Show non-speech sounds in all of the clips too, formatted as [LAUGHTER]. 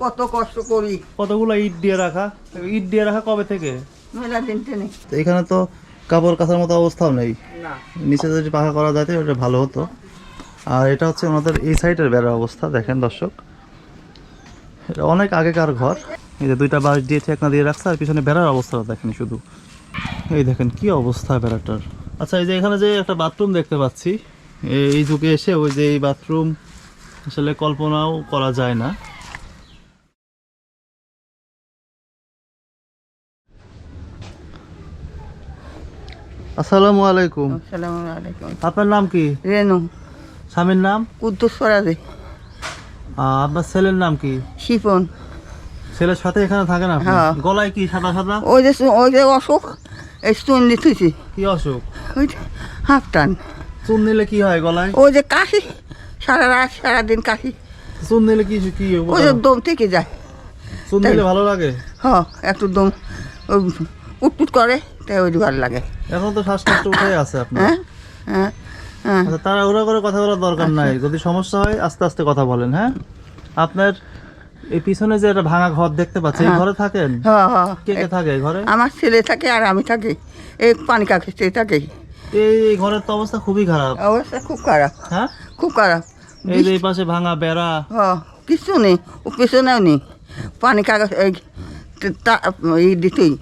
কত কষ্ট করি। কতগুলো ইট দিয়ে রাখা? ইট দিয়ে রাখা কবে থেকে? মেলা দিন টেনে তো এখানে তো কাপড় কাচার মতো অবস্থাও নেই। না। নিচে যদি পাখা করা যায় ওটা ভালো হতো। আর এটা হচ্ছে ওনাদের এই সাইডের বেড়ার অবস্থা দেখেন দর্শক। এটা অনেক আগেকার ঘর। এই যে দুইটা বাঁশ দিয়ে ঠেকনা দিয়ে রাখছে আর পিছনে বেড়ার অবস্থাটা দেখেন শুধু। এই দেখেন কি অবস্থা বেড়াটার। আচ্ছা এই যে এখানে যে একটা বাথরুম দেখতে পাচ্ছি এই- এই যুগে এসে ওই যে এই বাথরুম আসলে কল্পনাও করা যায় না। আসসালামু আলাইকুম। আসসালামু আলাইকুম। আপনার নাম কি? রেনু। স্বামীর নাম? কুদ্দুস ফরাজে। আপনার ছেলের নাম কি? শিপন ছেলের সাথে এখানে থাকেন আপনি? হ্যাঁ। গলায় কি সাদা সাদা? ওই যে ওই যে অসুখ এই চুন দিতেছি কি অসুখ? ওই হাফ টান। চুন নিলে কি হয় গলায়? ওই যে কাশি। সারা রাত সারাদিন কাশি। চুন নিলে কি কি ওই যে দম থেকে যায়। চুন নিলে ভালো লাগে? হ একটু দম ওই উটপুট করে। ওই ভালো লাগে। এখন তো শ্বাসকষ্ট উঠে আছে আপনার। হ্যাঁ? হ্যাঁ? হ্যাঁ? আচ্ছা তারা ওরা করে কথা বলার দরকার নাই। যদি সমস্যা হয় আস্তে আস্তে কথা বলেন হ্যাঁ? আপনার এই পিছনে যে একটা ভাঙা ঘর দেখতে পাচ্ছি এই হ্যাঁ। ঘরে থাকেন? হ্যাঁ হ্যাঁ। কে কে থাকে এই ঘরে? আমার ছেলে থাকে আর আমি থাকি। এই পানি কাকে সে থাকে এই ঘরের তো অবস্থা খুবই খারাপ। অবস্থা খুব খারাপ। হ্যাঁ? খুব খারাপ। এই যে এই পাশে ভাঙা বেড়া। হ কিছু নেই। ও পেছনেও নেই। পানি কাগজ এই দিতই।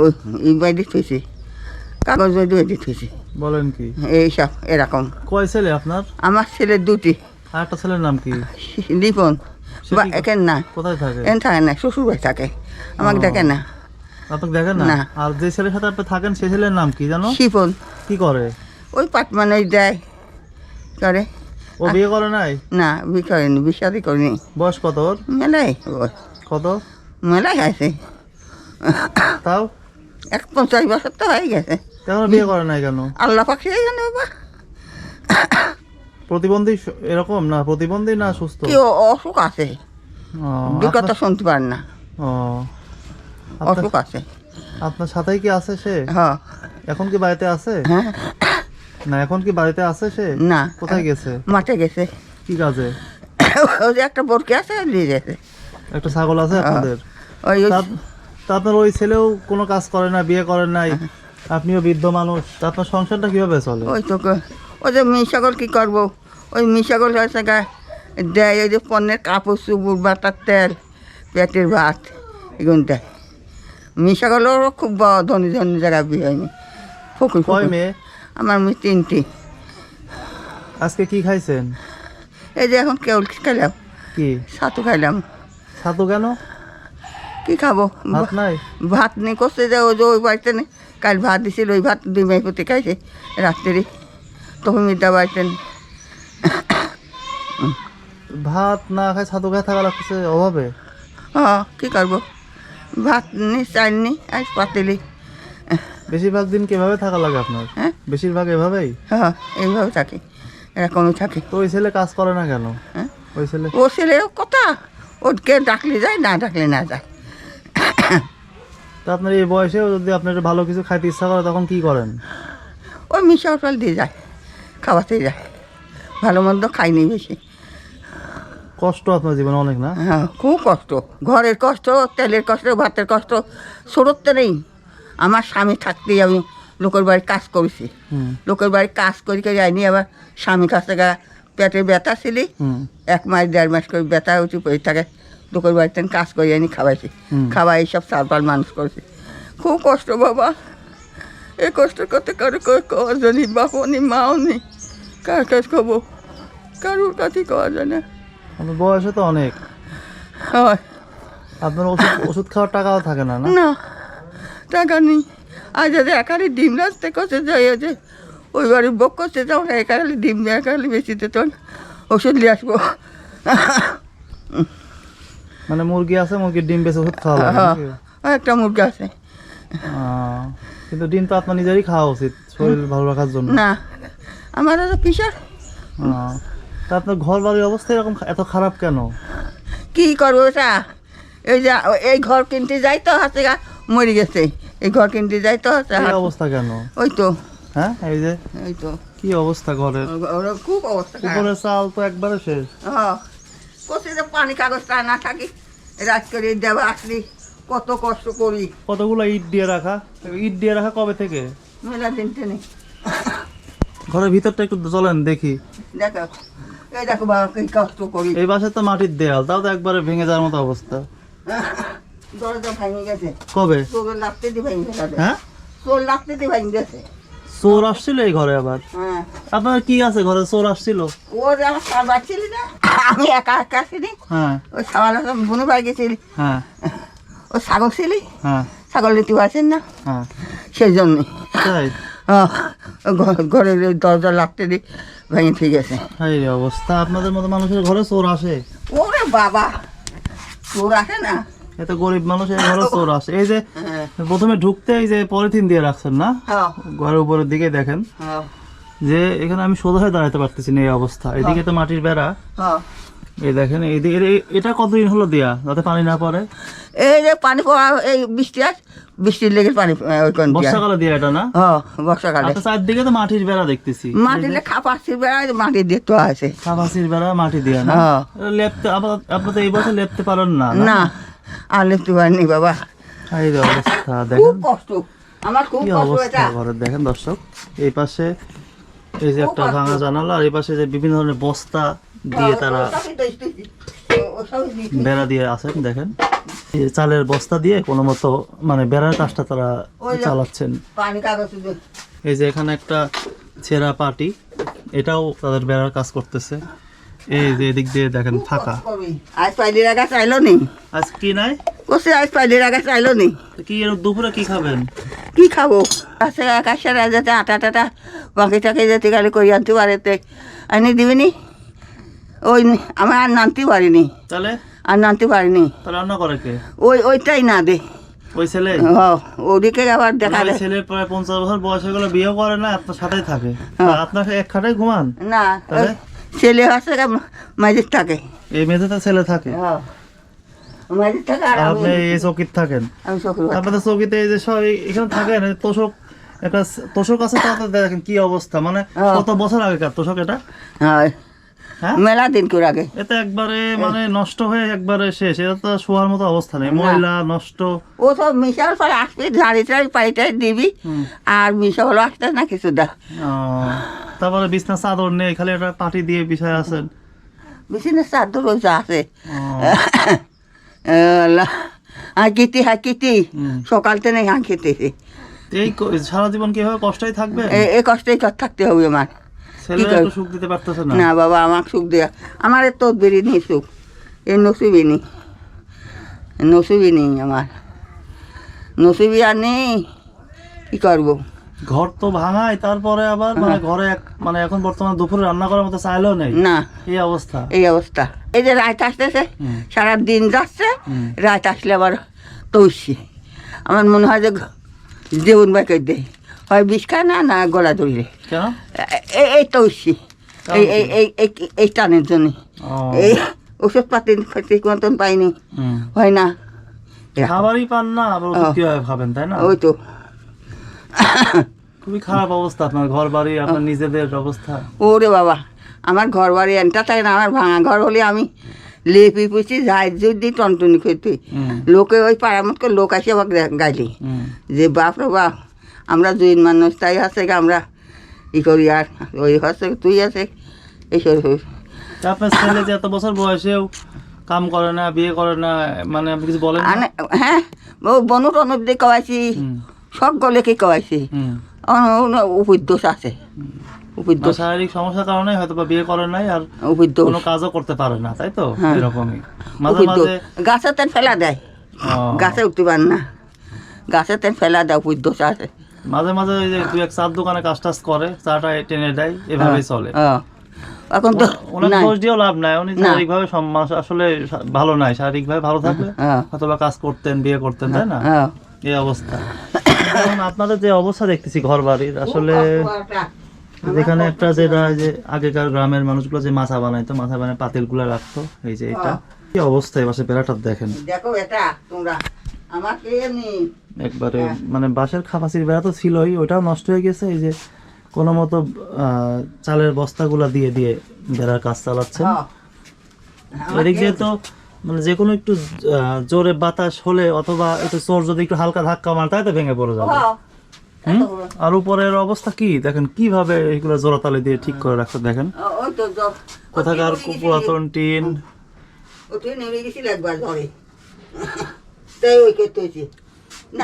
ওই এই বাই দিতেছি কাগজ বাই দিয়ে দিতেছি বলেন কি? এইসব এরকম। কয় ছেলে আপনার? আমার ছেলে দুটি। আর একটা ছেলের নাম কি? লিপন বা এখানে না। কোথায় থাকে? না শ্বশুর বাড়ি থাকে। আমাকে দেখে না। আপনাকে দেখেন না। আর যে ছেলের সাথে আপনি থাকেন সেই ছেলের নাম কি জানো? শিপন। কি করে? ওই পাট মানে দেয়। করে। ও বিয়ে করে নাই? না বি করেনি বিষাদি করিনি। বয়স কত মেলাই কত? মেলাই আছে। তাও? এক পঞ্চাশ বছর তো হয়ে গেছে। এখনও বিয়ে করে নাই কেন? আল্লাহ পাখি জানে বাবা। প্রতিবন্ধী এরকম না? প্রতিবন্ধী না সুস্থ? কি অসুখ আছে। কথা শুনতে পারেন না। ও, অসুখ আছে। আপনার সাথেই কি আছে সে? হ্যাঁ। এখন কি বাড়িতে আছে? হ্যাঁ। না এখন কি বাড়িতে আছে সে? না। কোথায় গেছে? মাঠে গেছে। কি কাজে? ওই একটা বরকি আছে নিয়ে গেছে। একটা ছাগল আছে হ্যাঁ। আপনাদের? ওই- তা- আপনার ওই ছেলেও কোনো কাজ করে না বিয়ে করেন নাই আপনিও বৃদ্ধ মানুষ তা আপনার সংসারটা কীভাবে চলে? ওই তো ওই যে মিশাগল কি করব? ওই মিশাগল গা দেয় ওই যে পণ্যের কাপড় চুপুর বাটার তেল পেটের ভাত এগুলো দেয়। মিশাগলেরও খুব বড় ধনী ধনী জায়গায় বিয়ে হয়নি। ফকুর কয়। মেয়ে? আমার মেয়ে তিনটি। আজকে কি খাইছেন? এই যে এখন কেউ খেলাম। কি? ছাতু খাইলাম। ছাতু কেন? কি খাব? ভাত নাই? করছে যে ওই যে ওই বাড়িতে নেই। কাল ভাত দিছিল ওই ভাত দুই মাই প্রতি খাইছে রাত্রি। তখন মিটা বাড়িতে ভাত না খাই ছাতু খাই থাকা লাগতেছে অভাবে। হ্যাঁ কি করব? ভাত নি চাল নি আজ পাতিলি। বেশিরভাগ দিন কীভাবে থাকা লাগে আপনার? হ্যাঁ? বেশিরভাগ এভাবেই? হ্যাঁ এইভাবে থাকি এরকমই থাকি। তো ওই ছেলে কাজ করে না কেন? হ্যাঁ? ওই ছেলে ও ছেলে কথা ওকে ডাকলে যায় না ডাকলে না যায়। [COUGHS] তো আপনার এই বয়সেও যদি আপনার ভালো কিছু খাইতে ইচ্ছা করে তখন কি করেন? ওই মিশা ফল দিয়ে যায় খাওয়াতে যায়। ভালো মন্দ খাইনি বেশি। কষ্ট আপনার জীবনে অনেক না? হ্যাঁ খুব কষ্ট। ঘরের কষ্ট তেলের কষ্ট ভাতের কষ্ট সরতে নেই। আমার স্বামী থাকতেই আমি লোকের বাড়ি কাজ করেছি। লোকের বাড়ি কাজ করি করে যাইনি আবার স্বামীর কাছ থেকে পেটে ব্যথা ছিলি। এক মাস দেড় মাস করে ব্যথা উঁচু পড়ে থাকে। লোকের বাড়িতে কাজ করে আনি খাওয়াইছি। খাওয়াই সব চার পাঁচ মানুষ করেছি। খুব কষ্ট বাবা। এ কষ্ট করতে কারও কজনই বাপও নি মাও নি। কার কাজ খাব কারোর কাছে খাওয়া যায় না। আপনার বয়সে তো অনেক। হয়। আপনার ওষুধ ওষুধ খাওয়ার টাকাও থাকে না না? না টাকা নেই। আজ যদি একালি ডিম রাস্তে করতে যাই যে ওই বাড়ির বক করতে যাও না একালি ডিম একালি বেশি দিত ওষুধ নিয়ে আসব। মানে মুরগি আছে মুরগির ডিম বেশি ওষুধ খাওয়া লাগে হ্যাঁ, একটা মুরগি আছে। কিন্তু ডিম তো আপনার নিজেরই খাওয়া উচিত শরীর ভালো রাখার জন্য। না আমার তো পিসার। তা আপনার ঘর বাড়ির অবস্থা এরকম এত খারাপ কেন? কি করব এটা এই যে এই ঘর কিনতে যাই তো হাতে গা মরে গেছে। এই ঘর কিনতে যাই তো হাতে অবস্থা কেন? ওই তো। হ্যাঁ এই যে এই তো। কি অবস্থা ঘরের? খুব অবস্থা। উপরে চাল তো একবারে শেষ। হ্যাঁ। করছে যে পানি কাগজটা না থাকি রাত করে দেওয়া আসলি কত কষ্ট করি। কতগুলো ইট দিয়ে রাখা? ইট দিয়ে রাখা কবে থেকে? মেলা দিন টেনে ঘরের ভিতরটা একটু চলেন দেখি। দেখো এই দেখো বাবা কি কষ্ট করি। এই পাশে তো মাটির দেয়াল তাও তো একবারে ভেঙে যাওয়ার মতো অবস্থা। দরজা ভেঙে গেছে। কবে? চোর লাগতে দিয়ে ভেঙে গেছে। হ্যাঁ? চোর লাগতে দিয়ে ভেঙে গেছে। চোর আসছিল এই ঘরে আবার? হ্যাঁ। আপনার কি আছে ঘরে চোর আসছিল? ও যে আমার সার বাচ্ছিলি না? আমি একা একা ছিলি হ্যাঁ। ওই সামাল বুনু বাড়ি গেছিলি। হ্যাঁ। ও ছাগল ছিলি? হ্যাঁ। ছাগল নিতে পারছেন না? হ্যাঁ। সেই জন্য। ঘরের দরজা লাগতে দিয়ে ভেঙে ঠিক আছে। এই অবস্থা আপনাদের মতো মানুষের ঘরে চোর আসে। ওরে বাবা চোর আসে না? এত গরিব মানুষের ঘরে চোর আসে। এই যে প্রথমে ঢুকতে এই যে পলিথিন দিয়ে রাখছেন না? হ্যাঁ। ঘরের উপরের দিকে দেখেন। হ্যাঁ। যে এখানে আমি সোজা হয়ে দাঁড়াতে পারতেছি না এই অবস্থা। এদিকে তো মাটির বেড়া। হ্যাঁ। এই দেখেন এটা কতদিন হলো দেয়া যাতে পানি না পড়ে? এই যে পানি পড়া এই বৃষ্টি আস বৃষ্টির লেগে পানি বর্ষাকালে দেয়া এটা না? হ্যাঁ বর্ষাকালে। চারদিকে তো মাটির বেড়া দেখতেছি। মাটিলে খাপাচ্ছি বেড়ায় মাটি দিয়ে তো আছে। খাবাসির বেড়া মাটি দেয়া না? হ্যাঁ। লেপতে আপনার আপনি তো এই বছর লেপতে পারেন না না? আর লিখতে পারিনি বাবা। এই অবস্থা দেখেন। কষ্ট। আমার খুব কি কষ্ট অবস্থা ঘরের দেখেন দর্শক এই পাশে এই যে একটা ভাঙা জানালা আর এই পাশে যে বিভিন্ন ধরনের বস্তা দিয়ে তারা। বেড়া দিয়ে আছেন দেখেন। এই চালের বস্তা দিয়ে কোনো মতো মানে বেড়ার কাজটা তারা চালাচ্ছেন। এই যে এখানে একটা ছেঁড়া পাটি এটাও তাদের বেড়ার কাজ করতেছে। এই যে এদিক দিয়ে দেখেন ফাঁকা। আজ পাইলির আগে চাইলো নি। আজ কি নাই? কোসে আজ পাইলির আগে চাইলো নি। কি এর দুপুরে কি খাবেন? কি খাব? আছে আকাশের যাতে আটা টাটা বাকি টাকে যেতে গেলে কই আনতে পারেতে আনি দিবিনি ওই আমার আর নানতে পারিনি তাহলে? আর নানতে পারিনি তা রান্না করে কে? ওই ওইটাই না দে। ওই ছেলে? ওদিকে আবার দেখা যায়। ছেলে প্রায় পঞ্চাশ বছর বয়স হয়ে গেলে বিয়ে করে না আপনার সাথেই থাকে। আপনার এক খাটায় ঘুমান? না ছেলে হচ্ছে মাঝের থাকে। এই মেঝেতে ছেলে থাকে? হ্যাঁ মাঝের থাকে আর আর আমি আপনি এই চৌকিত থাকেন। আপনাদের চৌকিতে এই যে সব এখানে থাকেন তোষক একটা তোষক আছে তাতে দেখেন কি অবস্থা। মানে। কত বছর আগেকার তোষক এটা? হ্যাঁ। মেলা দিন করে আগে। এটা একবারে মানে নষ্ট হয়ে একবারে শেষ। এটা তো শোয়ার মতো অবস্থা নেই। ময়লা নষ্ট। ও সব মিশার পরে আসবি ঝাড়ি টাড়ি পাইটাই দিবি। আর মিশা হলো আসতে না কিছু দা তারপরে বিছনা চাদর নেই খালি একটা পাটি দিয়ে বিছায় আছেন। বিছিনে চাদর রয়েছে আছে। [LAUGHS] হাঁকিতি হাঁকিতি। সকাল থেকে হাঁকিতেছি এই সারা জীবন কীভাবে কষ্টই থাকবে এই কষ্টই থাকতে হবে আমার। সুখ দিতে পারতেছে না। না বাবা আমার সুখ দেয়া আমার তো বেরি নেই সুখ। এই নসিবি নেই। নসিবি নেই আমার। নসিবি আর নেই। কি করব? ঘর তো ভাঙায় তারপরে আবার মানে ঘরে এক মানে এখন বর্তমানে দুপুরে রান্না করার মতো চাইলেও নেই। না। এই অবস্থা। এই অবস্থা। এই যে রাত আসতেছে। সারা দিন যাচ্ছে। রাত আসলে আবার তৈছি আমার মনে হয় যে জীবন বাকে দেয় হয় বিষ খায় না না গলা ধরলে এই তৈছি এই এই এই টানের জন্য। এই ওষুধ পাতি ঠিক মতন পাইনি। হয় না। খাবারই পান না আবার। কীভাবে খাবেন তাই না? ওই তো। খুবই খারাপ অবস্থা আপনার ঘর বাড়ি আপনার নিজেদের অবস্থা। ওরে বাবা। আমার ঘর বাড়ি এনটা থাকে না? আমার ভাঙা ঘর হলে আমি লেপি পুষি যাই যদি টনটনি করতে হুম, লোকে ওই পাড়ার মতো লোক আসে আবার গাইলি যে বাপ রে বাপ আমরা দুই মানুষ তাই আছে আমরা। ই করি আর ওই হচ্ছে তুই আছে এইসব তা আপনার ছেলে যে এত বছর বয়সেও কাম করে না বিয়ে করে না মানে আপনি কিছু বলেন না? হ্যাঁ ও বনু টনুর দিয়ে কওয়াইছি সব গলেকে কওয়াইছি। হুম। উপদোষ আছে। শারীরিক সমস্যার কারণে হয়তো বা বিয়ে করেন নাই আর কোনো কাজও করতে পারে না তাই তো? হ্যাঁ। এরকমই। মাঝে মাঝে গাছে তেন ফেলা দেয়। গাছে উঠতে পার না। গাছে তেন ফেলা দেয় আছে মাঝে মাঝে ওই যে দু এক চার দোকানে কাজ টাজ করে চাটা টেনে দেয় এভাবেই চলে। হ্যাঁ। এখন তো ওনার দোষ দিয়েও লাভ নাই। উনি। শারীরিকভাবে আসলে ভালো নাই শারীরিকভাবে ভালো থাকলে হ্যাঁ। হয়তো বা কাজ করতেন বিয়ে করতেন তাই না? হ্যাঁ। এই অবস্থা। এখন আপনাদের যে অবস্থা দেখতেছি ঘর বাড়ির আসলে যেখানে একটা যেটা যে আগেকার গ্রামের মানুষগুলো যে মাছা বানাইতো মাছা বানায় পাতিলগুলো রাখতো এই যে এটা। কি অবস্থা এবার বেড়াটা দেখেন। দেখো এটা তোমরা আমাকে একবারে মানে বাঁশের খাপাসির বেড়া তো ছিলই ওটাও নষ্ট হয়ে গেছে এই যে কোনো মতো আহ, চালের বস্তাগুলা দিয়ে দিয়ে বেড়ার কাজ চালাচ্ছেন। হ্যাঁ। এদিক তো মানে যে কোনো একটু জোরে বাতাস হলে অথবা একটু চোর যদি একটু হালকা ধাক্কা মারে তাই তো ভেঙে পড়ে যাবে? আর উপরের অবস্থা কি? দেখেন কীভাবে এগুলো জোড়াতালি দিয়ে ঠিক করে রাখছে দেখেন। কোথাকার পুরাতন টিন?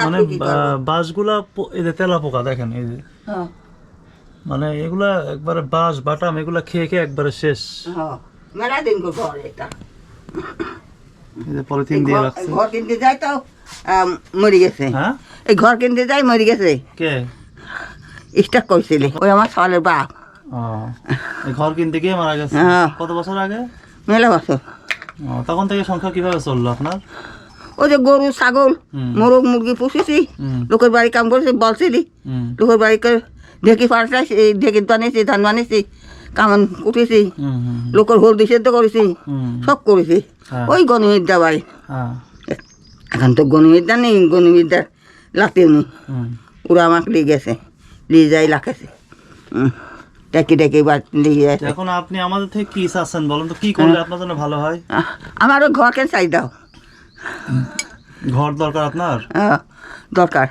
মানে বাঁশগুলা এই যে তেলা পোকা দেখেন এই যে। হ্যাঁ, মানে এগুলা একবারে বাঁশ বাটাম এগুলা খেয়ে খেয়ে একবারে শেষ। হ্যাঁ। মেলা দিন এটা। এই যে পলিথিন দিয়ে রাখছে। ঘর কিনতে যাই তো মরে গেছে। হ্যাঁ? এই ঘর কিনতে যাই মরে গেছে। কে? স্টার্ট করছিল ওই আমার সালের বাপ। ঘর কিনতে গিয়ে মারা গেছে? হ্যাঁ। কত বছর আগে? মেলা বছর। তখন থেকে সংখ্যা কীভাবে চলল আপনার? ওই যে গরু ছাগল। মোরগ মুরগি পুষেছি। লোকের বাড়ি কাম করেছি বলছিলি। লোকের বাড়ি করে ঢেকি পাল্টাইছি এই ঢেকি বানিয়েছি ধান বানিয়েছি কামান কুটেছি হুম লোকের হলদি সেদ্ধ করেছি সব করেছি। হ্যাঁ। ওই গণবিদ্যা বাড়ি এখন তো গণবিদ্যা নেই গণবিদ্যা হুম ওরা আমাকে নিয়ে গেছে নিয়ে যাই লাখেছে। ডেকে ডেকে বা নিয়ে গেছে। এখন আপনি আমাদের থেকে কি চাচ্ছেন বলুন তো কি করলে আপনার জন্য ভালো হয়? আহ, আমারও ঘরকে চাই দাও। ঘর দরকার আপনার? হ্যাঁ, দরকার।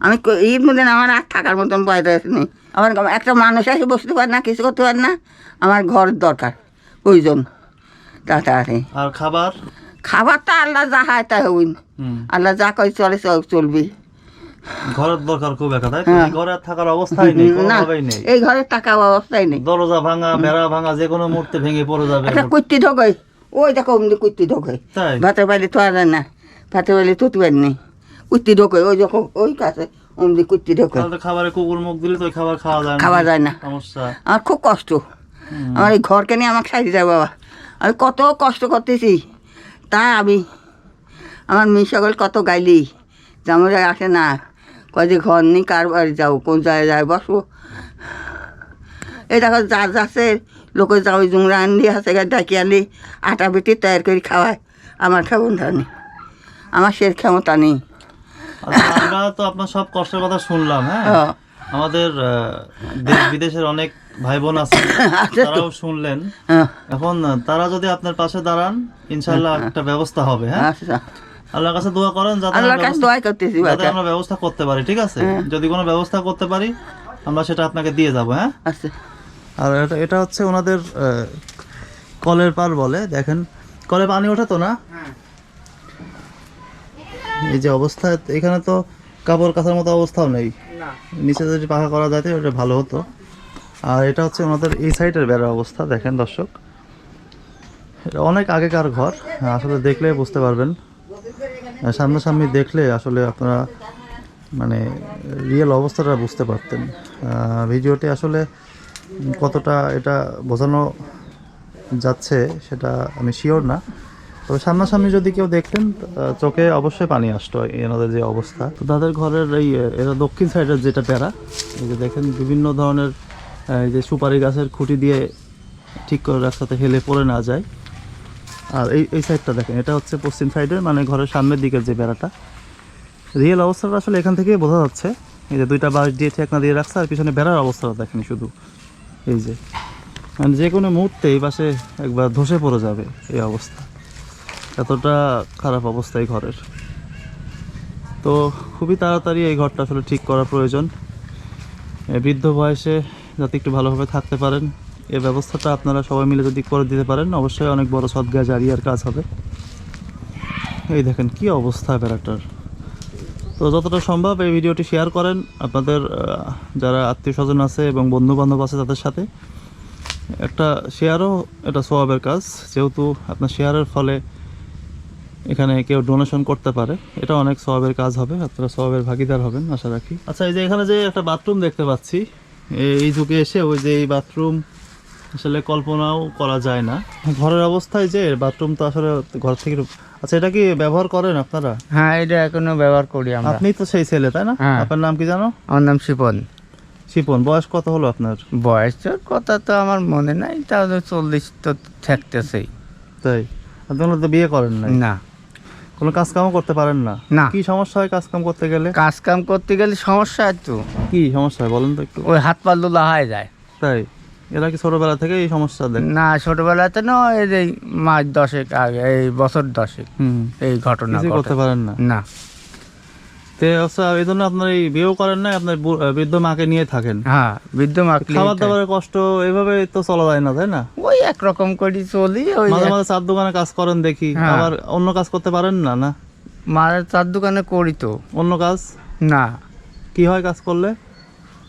আমি এর মধ্যে আমার আর থাকার মতন পয়সা নেই আমার একটা মানুষ এসে বসতে পারে না কিছু করতে পারে না। আমার ঘর দরকার প্রয়োজন তাড়াতাড়ি। আর খাবার? খাবার তো আল্লাহ যা হয় তাই হইন। আল্লাহ যা চলে চল- চলবি। ঘরের দরকার খুব একটা তাই? হ্যাঁ। ঘরে থাকার অবস্থাই নেই কোনোভাবেই নেই। এই ঘরে টাকা অবস্থায় নেই। দরজা ভাঙা বেড়া ভাঙা যে কোনো মুহূর্তে ভেঙে পড়ে যাবে একটা কুত্তি ঢোকে ওই দেখো অমনি কুত্তি ঢোকে তাই? ভাতের বাড়ি তো আর না ভাতের বাড়ি তো তুই নেই। কুত্তি ঢোকে ওই দেখো ওই কাছে অমনি কুত্তি ঢোকে তাহলে তো খাবারে কুকুর মুখ দিলে তো খাবার খাওয়া যায় না। খাওয়া যায় না। সমস্যা। আমার খুব কষ্ট। আমার এই ঘরকে নিয়ে আমাকে সাইড দেয় বাবা। আমি কত কষ্ট করতেছি। তা আমি আমার মেয়ে সকল কত গাইলি। জামরা আসে না। কয় ঘর নেই কার বাড়ি যাও কোন জায়গায় যায় বসবো। এই দেখো যার যাচ্ছে লোকের যাও জুংরা আনলি হাসে গা ডাকি আনলি আটা বেটি তৈরি করে খাওয়ায়। আমার ক্ষমতা নেই। আমার সে ক্ষমতা নেই। আচ্ছা, আমরা তো আপনার সব কষ্টের কথা শুনলাম হ্যাঁ। আমাদের দেশ বিদেশের অনেক ভাই বোন আছে [LAUGHS] আছে তারাও শুনলেন। এখন তারা যদি আপনার পাশে দাঁড়ান ইনশাল্লাহ একটা ব্যবস্থা হবে হ্যাঁ? আচ্ছা। আল্লাহর কাছে দোয়া করেন যাতে আল্লাহর কাছে দোয়াই করতেছি যাতে আমরা ব্যবস্থা করতে পারি ঠিক আছে? হ্যাঁ। যদি কোনো ব্যবস্থা করতে পারি আমরা সেটা আপনাকে দিয়ে যাব হ্যাঁ? আচ্ছা। আর এটা এটা হচ্ছে ওনাদের আহ, কলের পার বলে দেখেন। কলে পানি ওঠে তো না? এই যে অবস্থা এখানে তো কাপড় কাচার মতো অবস্থাও নেই। নিচে যদি পাখা করা যায় তো ওটা ভালো হতো। আর এটা হচ্ছে ওনাদের এই সাইডের বেড়ার অবস্থা দেখেন দর্শক। এটা অনেক আগেকার ঘর আসলে দেখলে বুঝতে পারবেন। সামনাসামনি দেখলে আসলে আপনারা মানে রিয়েল অবস্থাটা বুঝতে পারতেন। ভিডিওটি আসলে কতটা এটা বোঝানো যাচ্ছে সেটা আমি শিওর না। তবে সামনাসামনি যদি কেউ দেখতেন চোখে অবশ্যই পানি আসতো এনাদের যে অবস্থা। তো তাদের ঘরের এই এরা দক্ষিণ সাইডের যেটা প্যারা, এই যে দেখেন বিভিন্ন ধরনের এই যে সুপারি গাছের খুঁটি দিয়ে ঠিক করে রাস্তাতে হেলে পড়ে না যায়। আর এই এই সাইডটা দেখেন, এটা হচ্ছে পশ্চিম সাইডের মানে ঘরের সামনের দিকের যে বেড়াটা। রিয়েল অবস্থাটা আসলে এখান থেকেই বোঝা যাচ্ছে। এই যে দুইটা বাঁশ দিয়ে ঠেকনা দিয়ে রাখছে, আর পিছনে বেড়ার অবস্থাটা দেখেন শুধু। এই যে মানে যে কোনো মুহূর্তে এই পাশে একবার ধসে পড়ে যাবে এই অবস্থা। এতটা খারাপ অবস্থা এই ঘরের। তো খুবই তাড়াতাড়ি এই ঘরটা আসলে ঠিক করা প্রয়োজন। বৃদ্ধ বয়সে যাতে একটু ভালোভাবে থাকতে পারেন এই ব্যবস্থাটা আপনারা সবাই মিলে যদি করে দিতে পারেন, অবশ্যই অনেক বড় সদ্গা জারিয়ার কাজ হবে। এই দেখেন কি অবস্থা বেড়াটার তো যতটা সম্ভব এই ভিডিওটি শেয়ার করেন আপনাদের যারা আত্মীয় স্বজন আছে এবং বন্ধু বান্ধব আছে তাদের সাথে। একটা শেয়ারও এটা সোয়াবের কাজ, যেহেতু আপনার শেয়ারের ফলে এখানে কেউ ডোনেশন করতে পারে, এটা অনেক সোয়াবের কাজ হবে, আপনারা সোয়াবের ভাগিদার হবেন, আশা রাখি। আচ্ছা এই যে এখানে যে একটা বাথরুম দেখতে পাচ্ছি, এই যুগে এসে ওই যে এই বাথরুম আসলে কল্পনাও করা যায় না। ঘরের অবস্থায় যে বাথরুম তো আসলে ঘর থেকে আচ্ছা এটা কি ব্যবহার করেন আপনারা? হ্যাঁ এটা এখনও ব্যবহার করি আমরা। আপনি তো সেই ছেলে তাই না? হ্যাঁ। আপনার নাম কি জানো? আমার নাম শিপন। শিপন বয়স কত হলো আপনার? বয়সের কথা তো আমার মনে নাই তাহলে চল্লিশ তো থাকতেছেই তাই? আপনারা তো বিয়ে করেন না না। কোনো কাজ কামও করতে পারেন না? না। কি সমস্যা হয় কাজ কাম করতে গেলে? কাজ কাম করতে গেলে সমস্যা একটু কি সমস্যা হয় বলেন তো একটু। ওই হাত পা লোলা হয়ে যায়। তাই? এরা কি ছোটবেলা থেকে এই সমস্যা দেখ? না ছোটবেলাতে না এই যে মাস দশেক আগে এই বছর দশেক এই ঘটনা করতে পারেন না? না। তে আচ্ছা এই জন্য আপনার এই বিয়েও করেন না আপনার বৃদ্ধ মাকে নিয়ে থাকেন? হ্যাঁ বৃদ্ধ মাকলি খাবার দাবারের কষ্ট এভাবে তো চলা যায় না তাই না? ওই একরকম করি চলি ওই মাঝে মাঝে চার দোকানে কাজ করেন দেখি হ্যাঁ। আবার অন্য কাজ করতে পারেন না না? মায়ের চার দোকানে করি তো। অন্য কাজ? না। কি হয় কাজ করলে?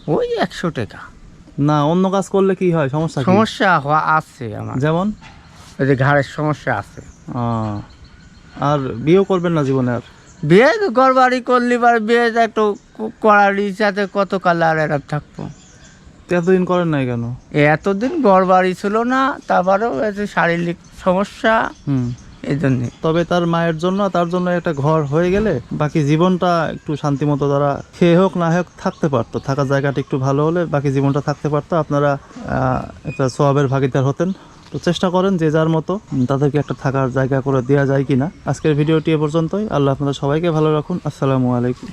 ওই একশো টাকা। না অন্য কাজ করলে কি হয়? সমস্যা কি? সমস্যা হওয়া আছে আমার। যেমন? ওই যে ঘাড়ের সমস্যা আছে। আহ, আর বিয়েও করবেন না জীবনে আর? বিয়ে তো ঘর বাড়ি করলি বার বিয়ে তো একটু ক- করার ইচ্ছাতে কত কাল আর এরম থাকব? তো এতদিন করেন নাই কেন? এতদিন ঘর বাড়ি ছিল না তারপরেও এই যে শারীরিক সমস্যা। হুম। এই জন্যে তবে তার মায়ের জন্য, তার জন্য একটা ঘর হয়ে গেলে বাকি জীবনটা একটু শান্তিমতো তারা খেয়ে হোক, না হোক, থাকতে পারতো। থাকার জায়গাটা একটু ভালো হলে বাকি জীবনটা থাকতে পারতো। আপনারা একটা সোয়াবের ভাগিদার হতেন। তো চেষ্টা করেন যে যার মতো তাদেরকে একটা থাকার জায়গা করে দেওয়া যায় কিনা। আজকের ভিডিওটি এ পর্যন্তই। আল্লাহ আপনারা সবাইকে ভালো রাখুন। আসসালামু আলাইকুম।